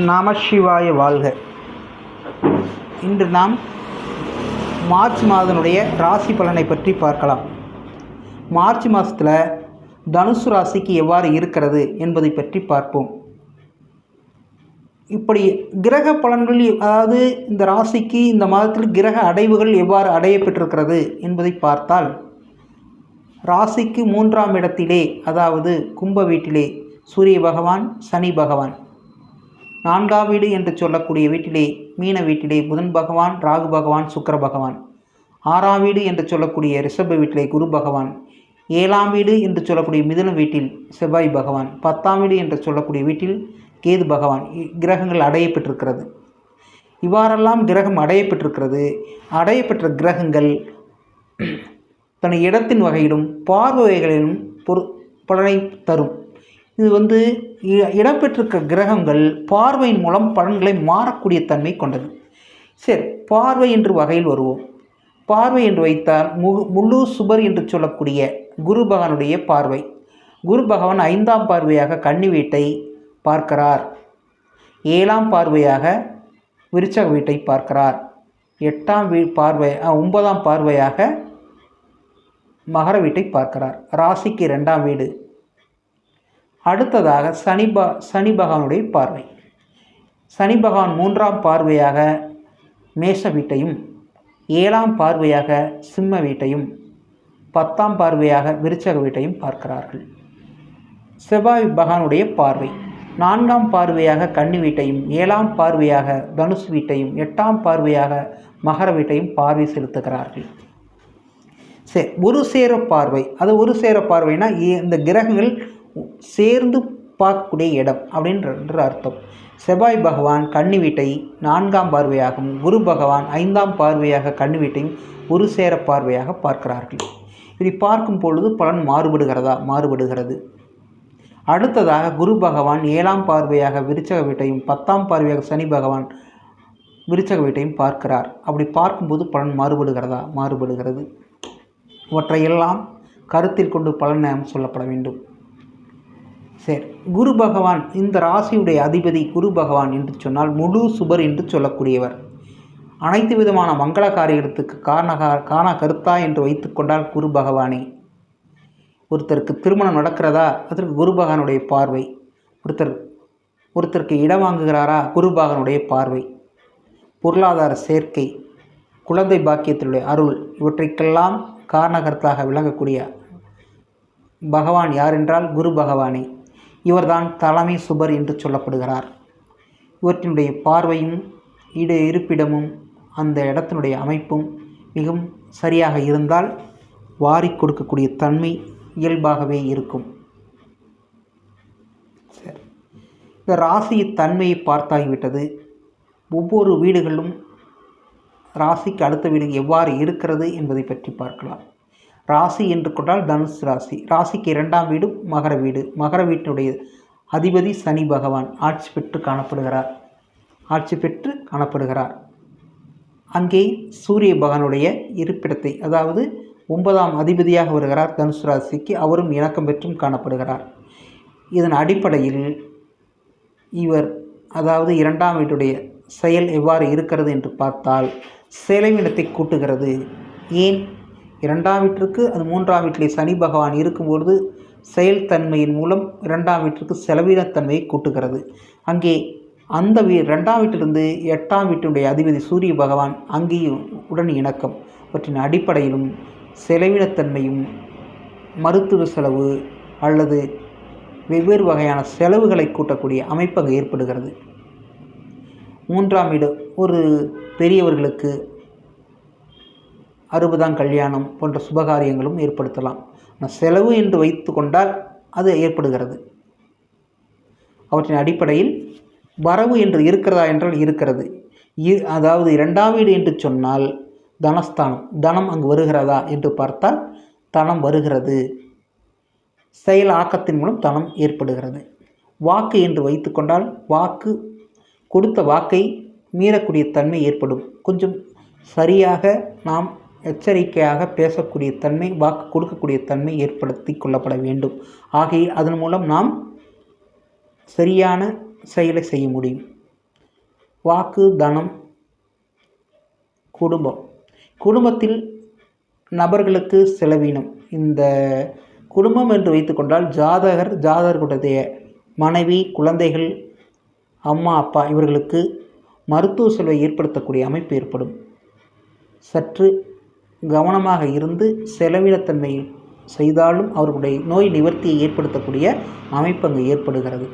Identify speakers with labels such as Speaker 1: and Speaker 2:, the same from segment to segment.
Speaker 1: நமசிவாய வாழ்க. இன்று நாம் மார்ச் மாதனுடைய ராசி பலனை பற்றி பார்க்கலாம். மார்ச் மாதத்தில் தனுசு ராசிக்கு எவ்வாறு இருக்கிறது என்பதை பற்றி பார்ப்போம். இப்படி கிரக பலன்கள் அதாவது இந்த ராசிக்கு இந்த மாதத்தில் கிரக அடைவுகள் எவ்வாறு அடையப்பெற்றிருக்கிறது என்பதை பார்த்தால் ராசிக்கு மூன்றாம் இடத்திலே அதாவது கும்ப வீட்டிலே சூரிய பகவான் சனி பகவான் நான்காம் வீடு என்று சொல்லக்கூடிய வீட்டிலே மீன வீட்டிலே புதன் பகவான் ராகு பகவான் சுக்கர பகவான். ஆறாம் வீடு என்று சொல்லக்கூடிய ரிஷப வீட்டிலே குரு பகவான். ஏழாம் வீடு என்று சொல்லக்கூடிய மிதுன வீட்டில் செவ்வாய் பகவான். பத்தாம் வீடு என்று சொல்லக்கூடிய வீட்டில் கேது பகவான். இ- கிரகங்கள் அடையப்பெற்றிருக்கிறது இவ்வாறெல்லாம் கிரகம் அடையப்பெற்றிருக்கிறது அடையப்பெற்ற கிரகங்கள் தன் இடத்தின் வகையிலும் பார்வைகளிலும் பொரு பலனை தரும். இது வந்து இடம்பெற்றிருக்க கிரகங்கள் பார்வையின் மூலம் பலன்களை மாறக்கூடிய தன்மை கொண்டது. சரி பார்வை என்று வகையில் வருவோம். பார்வை என்று வைத்தால் முழு முழு சுபர் என்று சொல்லக்கூடிய குரு பகவானுடைய பார்வை. குரு பகவான் ஐந்தாம் பார்வையாக கன்னி வீட்டை பார்க்கிறார். ஏழாம் பார்வையாக விருச்சக வீட்டை பார்க்கிறார். எட்டாம் வீ பார்வை ஒன்பதாம் பார்வையாக மகர வீட்டை பார்க்கிறார். ராசிக்கு ரெண்டாம் வீடு. அடுத்ததாக சனி ப சனி பகவானுடைய பார்வை. சனி பகவான் மூன்றாம் பார்வையாக மேஷ வீட்டையும் ஏழாம் பார்வையாக சிம்ம வீட்டையும் பத்தாம் பார்வையாக விருச்சக வீட்டையும் பார்க்கிறார்கள். செவ்வாய் பகவானுடைய பார்வை. நான்காம் பார்வையாக கன்னி வீட்டையும் ஏழாம் பார்வையாக தனுஷ் வீட்டையும் எட்டாம் பார்வையாக மகர வீட்டையும் பார்வை செலுத்துகிறார்கள். சரி ஒரு சேர பார்வை. அது ஒரு சேர பார்வைனா இந்த கிரகங்கள் சேர்ந்து பார்க்கக்கூடிய இடம் அப்படின்ற அர்த்தம். செவ்வாய் பகவான் கண்ணி வீட்டை நான்காம் பார்வையாகவும் குரு பகவான் ஐந்தாம் பார்வையாக கண்ணி வீட்டையும் ஒரு சேர பார்வையாக பார்க்கிறார்கள். இப்படி பார்க்கும் பொழுது பலன் மாறுபடுகிறதா? மாறுபடுகிறது. அடுத்ததாக குரு பகவான் ஏழாம் பார்வையாக விருச்சக வீட்டையும் பத்தாம் பார்வையாக சனி பகவான் விருச்சக வீட்டையும் பார்க்கிறார். அப்படி பார்க்கும்போது பலன் மாறுபடுகிறதா? மாறுபடுகிறது. இவற்றையெல்லாம் கருத்தில் கொண்டு பலன் சொல்லப்பட வேண்டும். சரி. குரு பகவான் இந்த ராசியுடைய அதிபதி குரு பகவான் என்று சொன்னால் முழு சுபர் என்று சொல்லக்கூடியவர். அனைத்து விதமான மங்கள காரியத்துக்கு காரணகா காண கருத்தா என்று வைத்துக்கொண்டால் குரு பகவானே. ஒருத்தருக்கு திருமணம் நடக்கிறதா? அதற்கு குரு பகவானுடைய பார்வை. ஒருத்தர் ஒருத்தருக்கு இடம் வாங்குகிறாரா? குரு பகவானுடைய பார்வை. பொருளாதார சேர்க்கை குழந்தை பாக்கியத்தினுடைய அருள் இவற்றைக்கெல்லாம் காரணகர்த்தாக விளங்கக்கூடிய பகவான் யார் என்றால் குரு பகவானே. இவர்தான் தலைமை சுபர் என்று சொல்லப்படுகிறார். இவற்றினுடைய பார்வையும் இட இருப்பிடமும் அந்த இடத்தினுடைய அமைப்பும் மிகவும் சரியாக இருந்தால் வாரிக் கொடுக்கக்கூடிய தன்மை இயல்பாகவே இருக்கும். சரி. இந்த ராசி தன்மையை பார்த்தாகிவிட்டது. ஒவ்வொரு வீடுகளும் ராசிக்கு அடுத்த வீடு எவ்வாறு இருக்கிறது என்பதை பற்றி பார்க்கலாம். ராசி என்று கொண்டால் தனுசு ராசி. ராசிக்கு இரண்டாம் வீடு மகர வீடு. மகர வீட்டினுடைய அதிபதி சனி பகவான் ஆட்சி பெற்று காணப்படுகிறார். ஆட்சி பெற்று காணப்படுகிறார். அங்கே சூரிய பகவானுடைய இருப்பிடத்தை அதாவது ஒன்பதாம் அதிபதியாக வருகிறார் தனுசு ராசிக்கு. அவரும் இணக்கம் பெற்றும் காணப்படுகிறார். இதன் அடிப்படையில் இவர் அதாவது இரண்டாம் வீட்டுடைய செயல் எவ்வாறு இருக்கிறது என்று பார்த்தால் செலவினத்தை கூட்டுகிறது. ஏன்? இரண்டாம் வீட்டிற்கு அது மூன்றாம் வீட்டிலே சனி பகவான் இருக்கும்பொழுது செயல்தன்மையின் மூலம் இரண்டாம் வீட்டிற்கு செலவினத்தன்மையை கூட்டுகிறது. அங்கே அந்த வீ ரெண்டாம் வீட்டிலிருந்து எட்டாம் வீட்டினுடைய அதிபதி சூரிய பகவான் அங்கேயும் உடன் இணக்கம். அவற்றின் அடிப்படையிலும் செலவினத்தன்மையும் மருத்துவ செலவு அல்லது வெவ்வேறு வகையான செலவுகளை கூட்டக்கூடிய அமைப்பு அங்கே ஏற்படுகிறது. மூன்றாம் வீடு ஒரு பெரியவர்களுக்கு அறுபதாம் கல்யாணம் போன்ற சுபகாரியங்களும் ஏற்படுத்தலாம். ஆனால் செலவு என்று வைத்து கொண்டால் அது ஏற்படுகிறது. அவற்றின் அடிப்படையில் வரவு என்று இருக்கிறதா என்றால் இருக்கிறது. இ- அதாவது இரண்டாம் வீடு என்று சொன்னால் தனஸ்தானம் தனம் அங்கு வருகிறதா என்று பார்த்தால் தனம் வருகிறது. செயல் ஆக்கத்தின் மூலம் தனம் ஏற்படுகிறது. வாக்கு என்று வைத்துக்கொண்டால் வாக்கு கொடுத்த வாக்கை மீறக்கூடிய தன்மை ஏற்படும். கொஞ்சம் சரியாக நாம் எச்சரிக்கையாக பேசக்கூடிய தன்மை வாக்கு கொடுக்கக்கூடிய தன்மை ஏற்படுத்தி கொள்ளப்பட வேண்டும். ஆகிய அதன் மூலம் நாம் சரியான செயலை செய்ய முடியும். வாக்கு தனம் குடும்பம். குடும்பத்தில் நபர்களுக்கு செலவீனம். இந்த குடும்பம் என்று வைத்துக்கொண்டால் ஜாதகர் ஜாதகருடைய மனைவி குழந்தைகள் அம்மா அப்பா இவர்களுக்கு மருத்துவ செலவை ஏற்படுத்தக்கூடிய அமைப்பு ஏற்படும். சற்று கவனமாக இருந்து செலவிடத்தன்மை செய்தாலும் அவர்களுடைய நோய் நிவர்த்தியை ஏற்படுத்தக்கூடிய அமைப்பு அங்கு ஏற்படுகிறது.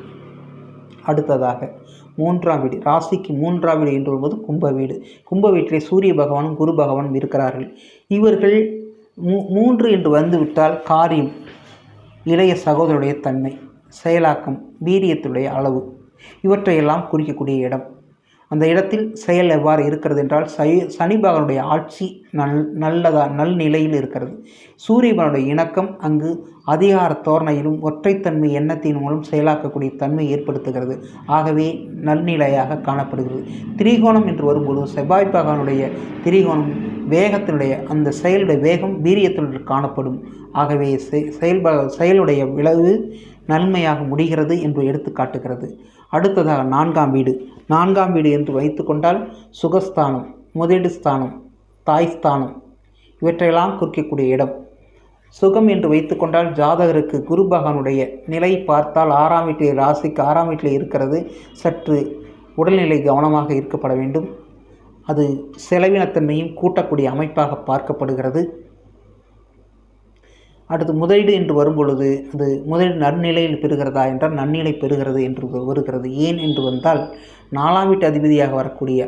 Speaker 1: அடுத்ததாக மூன்றாம் வீடு. ராசிக்கு மூன்றாம் வீடு என்று வருவது கும்ப வீடு. கும்ப வீட்டிலே சூரிய பகவானும் குரு பகவானும் இருக்கிறார்கள். இவர்கள் மூ மூன்று என்று வந்துவிட்டால் காரியம் இளைய சகோதரருடைய தன்மை செயலாக்கம் வீரியத்துடைய அளவு இவற்றையெல்லாம் குறிக்கக்கூடிய இடம். அந்த இடத்தில் செயல் எவ்வாறு இருக்கிறது என்றால் சை சனிபகவனுடைய ஆட்சி நல் நல்லதா நல் நிலையில் இருக்கிறது. சூரியபகனுடைய இணக்கம் அங்கு அதிகார தோரணையிலும் ஒற்றைத்தன்மை எண்ணத்தின் மூலம் செயலாக்கக்கூடிய தன்மை ஏற்படுத்துகிறது. ஆகவே நல்நிலையாக காணப்படுகிறது. திரிகோணம் என்று வரும்பொழுது செவ்வாய் பகவானுடைய திரிகோணம் வேகத்தினுடைய அந்த செயலுடைய வேகம் வீரியத்தினுடைய காணப்படும். ஆகவே செ- செயல்ப செயலுடைய விளைவு நன்மையாக முடிகிறது என்று எடுத்து காட்டுகிறது. அடுத்ததாக நான்காம் வீடு. நான்காம் வீடு என்று வைத்துக்கொண்டால் சுகஸ்தானம் முதலீடு ஸ்தானம் தாய் ஸ்தானம். இவற்றையெல்லாம் குறிக்கக்கூடிய இடம். சுகம் என்று வைத்துக்கொண்டால் ஜாதகருக்கு குரு பகவானுடைய நிலை பார்த்தால் ஆறாம் வீட்டில் ராசிக்கு ஆறாம் வீட்டில் இருக்கிறது. சற்று உடல்நிலை கவனமாக இருக்கப்பட வேண்டும். அது செலவினத்தன்மையும் கூட்டக்கூடிய அமைப்பாக பார்க்கப்படுகிறது. அடுத்து முதலீடு என்று வரும்பொழுது அது முதலீடு நன்னிலையில் பெறுகிறதா என்றால் நன்னிலை பெறுகிறது என்று வருகிறது. ஏன் என்று வந்தால் நாலாம் வீட்டு அதிபதியாக வரக்கூடிய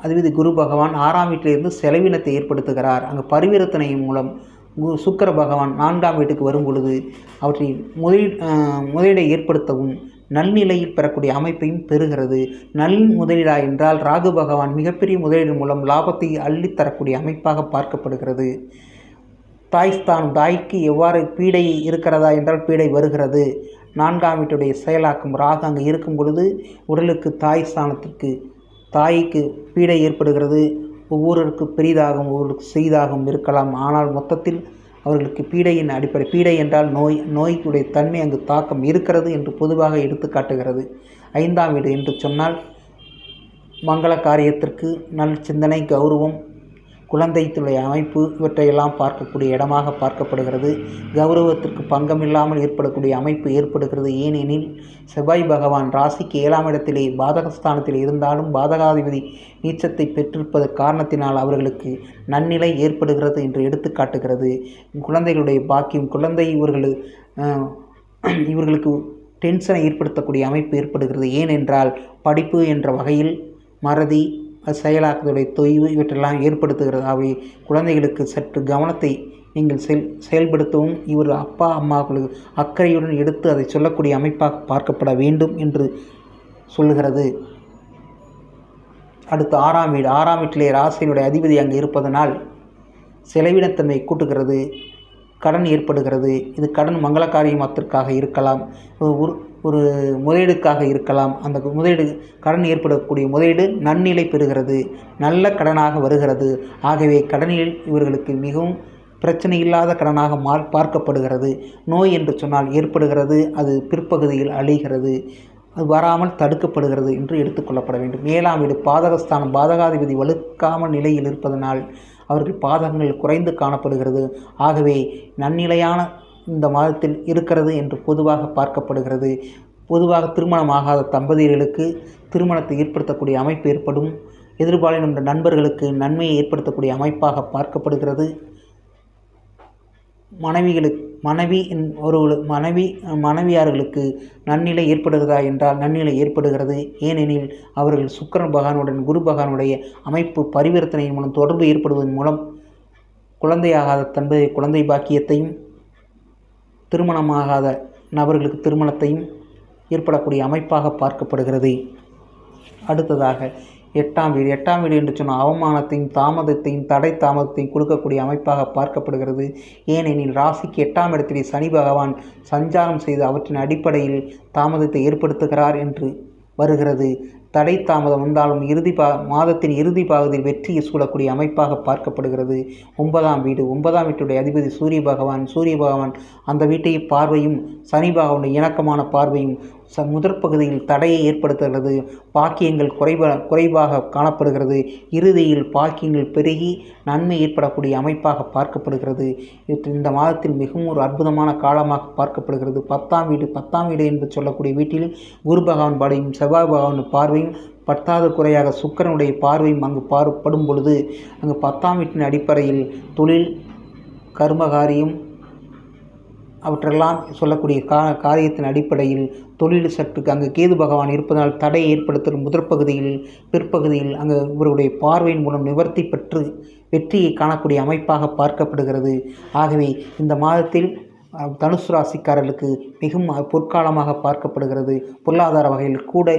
Speaker 1: அதிபதி குரு பகவான் ஆறாம் வீட்டிலிருந்து செலவினத்தை ஏற்படுத்துகிறார். அங்கு பரிவர்த்தனை மூலம் கு சுக்கிர பகவான் நான்காம் வீட்டுக்கு வரும் பொழுது அவற்றை முதலீடு முதலீடை ஏற்படுத்தவும் நல்நிலையில் பெறக்கூடிய அமைப்பையும் பெறுகிறது. நல் முதலீடா என்றால் ராகு பகவான் மிகப்பெரிய முதலீடு மூலம் லாபத்தை அள்ளித்தரக்கூடிய அமைப்பாக பார்க்கப்படுகிறது. தாய்ஸ்தானம் தாய்க்கு எவ்வாறு பீடை இருக்கிறதா என்றால் பீடை வருகிறது. நான்காம் வீட்டுடைய செயலாக்கம் ராகு அங்கே இருக்கும் பொழுது உடலுக்கு தாய் ஸ்தானத்திற்கு தாய்க்கு பீடை ஏற்படுகிறது. ஒவ்வொருவருக்கு பெரிதாகவும் ஒவ்வொருக்கு சிறிதாகவும் இருக்கலாம். ஆனால் மொத்தத்தில் அவர்களுக்கு பீடையின் அடிப்படை பீடை என்றால் நோய் நோய்க்குடைய தன்மை அங்கு தாக்கம் இருக்கிறது என்று பொதுவாக எடுத்து காட்டுகிறது. ஐந்தாம் வீடு என்று சொன்னால் மங்கள காரியத்திற்கு நல் சிந்தனை கௌரவம் குழந்தைத்துடைய அமைப்பு இவற்றையெல்லாம் பார்க்கக்கூடிய இடமாக பார்க்கப்படுகிறது. கௌரவத்திற்கு பங்கமில்லாமல் ஏற்படக்கூடிய அமைப்பு ஏற்படுகிறது. ஏனெனில் செவ்வாய் பகவான் ராசிக்கு ஏழாம் இடத்திலே பாதகஸ்தானத்தில் இருந்தாலும் பாதகாதிபதி நீச்சத்தை பெற்றிருப்பது காரணத்தினால் அவர்களுக்கு நன்னிலை ஏற்படுகிறது என்று எடுத்துக்காட்டுகிறது குழந்தைகளுடைய பாக்கியம் குழந்தை இவர்கள் இவர்களுக்கு டென்ஷனை ஏற்படுத்தக்கூடிய அமைப்பு ஏற்படுகிறது. ஏனென்றால் படிப்பு என்ற வகையில் மறதி செயலாக்குதலை தொய்வு இவற்றெல்லாம் ஏற்படுத்துகிறது. அவை குழந்தைகளுக்கு சற்று கவனத்தை நீங்கள் செல் செயல்படுத்தவும் இவர் அப்பா அம்மாக்களுக்கு அக்கறையுடன் எடுத்து அதை சொல்லக்கூடிய அமைப்பாக பார்க்கப்பட வேண்டும் என்று சொல்லுகிறது. அடுத்து ஆறாம் வீடு. ஆறாம் வீட்டிலே ராசியினுடைய அதிபதி அங்கு இருப்பதனால் செலவினத்தன்மை கூட்டுகிறது கடன் ஏற்படுகிறது. இது கடன் மங்கள காரியமாத்திற்காக இருக்கலாம். ஒரு ஒரு முதலீடுக்காக இருக்கலாம். அந்த முதலீடு கடன் ஏற்படக்கூடிய முதலீடு நன்னிலை பெறுகிறது. நல்ல கடனாக வருகிறது. ஆகவே கடனில் இவர்களுக்கு மிகவும் பிரச்சனை இல்லாத கடனாக மா பார்க்கப்படுகிறது. நோய் என்று சொன்னால் ஏற்படுகிறது. அது பிற்பகுதியில் அழிகிறது. அது வராமல் தடுக்கப்படுகிறது என்று எடுத்துக்கொள்ளப்பட வேண்டும். ஏழாம் வீடு பாதகஸ்தானம். பாதகாதிபதி வலுக்காமல் நிலையில் இருப்பதனால் அவர்கள் பாதகங்கள் குறைந்து காணப்படுகிறது. ஆகவே நன்னிலையான இந்த மாதத்தில் இருக்கிறது என்று பொதுவாக பார்க்கப்படுகிறது. பொதுவாக திருமணமாகாத தம்பதியர்களுக்கு திருமணத்தை ஏற்படுத்தக்கூடிய அமைப்பு ஏற்படும். எதிர்பாலினம் என்ற நண்பர்களுக்கு நன்மையை ஏற்படுத்தக்கூடிய அமைப்பாக பார்க்கப்படுகிறது. மனைவிகளுக்கு மனைவி ஒரு மனைவி மனைவியார்களுக்கு நன்னிலை ஏற்படுகிறதா என்றால் நன்னிலை ஏற்படுகிறது. ஏனெனில் அவர்கள் சுக்கிரன் பகவானுடன் குரு பகவானுடைய அமைப்பு பரிவர்த்தனையின் மூலம் தொடர்பு ஏற்படுவதன் மூலம் குழந்தையாகாத தன்பதை குழந்தை பாக்கியத்தையும் திருமணமாகாத நபர்களுக்கு திருமணத்தையும் ஏற்படக்கூடிய அமைப்பாக பார்க்கப்படுகிறது. அடுத்ததாக எட்டாம் வீடு. எட்டாம் வீடு என்று சொன்னால் அவமானத்தையும் தாமதத்தையும் தடை தாமதத்தையும் கொடுக்கக்கூடிய அமைப்பாக பார்க்கப்படுகிறது. ஏனெனில் ராசிக்கு எட்டாம் இடத்திலே சனி பகவான் சஞ்சாரம் செய்து அவற்றின் அடிப்படையில் தாமதத்தை ஏற்படுத்துகிறார் என்று வருகிறது. தடை தாமதம் வந்தாலும் இறுதி பா மாதத்தின் இறுதி பாகத்தில் வெற்றியை சூழக்கூடிய அமைப்பாக பார்க்கப்படுகிறது. ஒன்பதாம் வீடு. ஒன்பதாம் வீட்டுடைய அதிபதி சூரிய பகவான் சூரிய பகவான் அந்த வீட்டை பார்வையும் சனி பகவானுடைய இணக்கமான பார்வையும் ச முதற் பகுதியில் தடையை ஏற்படுத்துகிறது. பாக்கியங்கள் குறைவாக குறைவாக காணப்படுகிறது. இறுதியில் பாக்கியங்கள் பெருகி நன்மை ஏற்படக்கூடிய அமைப்பாக பார்க்கப்படுகிறது. இந்த மாதத்தில் மிகவும் ஒரு அற்புதமான காலமாக பார்க்கப்படுகிறது. பத்தாம் வீடு பத்தாம் வீடு என்று சொல்லக்கூடிய வீட்டில் குரு பகவான் பாடையும் செவ்வாய் பகவான் பார்வையும் பத்தாவது குறையாக சுக்கிரனுடைய பார்வையும் அங்கு பார்ப்படும் பொழுது அங்கு பத்தாம் வீட்டின் அடிப்படையில் தொழில் கர்மகாரியம் அவற்றெல்லாம் சொல்லக்கூடிய கா காரியத்தின் அடிப்படையில் தொழில் சற்றுக்கு அங்கு கேது பகவான் இருப்பதனால் தடை ஏற்படுத்தும் முதற் பகுதியில் பிற்பகுதியில் அங்கு இவருடைய பார்வையின் மூலம் நிவர்த்தி பெற்று வெற்றியை காணக்கூடிய அமைப்பாக பார்க்கப்படுகிறது. ஆகவே இந்த மாதத்தில் தனுசு ராசிக்காரர்களுக்கு மிகவும் பொற்காலமாக பார்க்கப்படுகிறது. பொருளாதார வகையில் கூட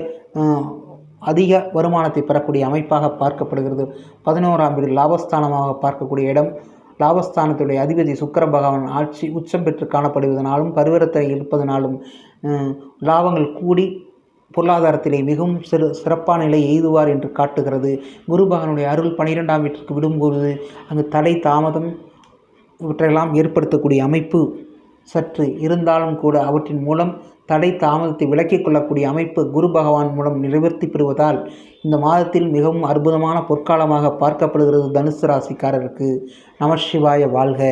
Speaker 1: அதிக வருமானத்தை பெறக்கூடிய அமைப்பாக பார்க்கப்படுகிறது. பதினோராம் வீடு லாபஸ்தானமாக பார்க்கக்கூடிய இடம். லாபஸ்தானத்துடைய அதிபதி சுக்கர பகவான் ஆட்சி உச்சம் பெற்று காணப்படுவதனாலும் பரிவர்த்தனை இருப்பதனாலும் லாபங்கள் கூடி பொருளாதாரத்திலே மிகவும் சிறு சிறப்பான நிலை எய்துவார் என்று காட்டுகிறது. குரு பகவானுடைய அருள் பனிரெண்டாம் வீட்டிற்கு விடும்போது அங்கு தடை தாமதம் இவற்றையெல்லாம் ஏற்படுத்தக்கூடிய அமைப்பு சற்று இருந்தாலும் கூட அவற்றின் மூலம் தடை தாமதத்தை விலக்கிக் கொள்ளக்கூடிய அமைப்பு குரு பகவான் மூலம் நிறைவேற்றி பெறுவதால் இந்த மாதத்தில் மிகவும் அற்புதமான பொற்காலமாக பார்க்கப்படுகிறது தனுசு ராசிக்காரருக்கு. நமசிவாய வாழ்க.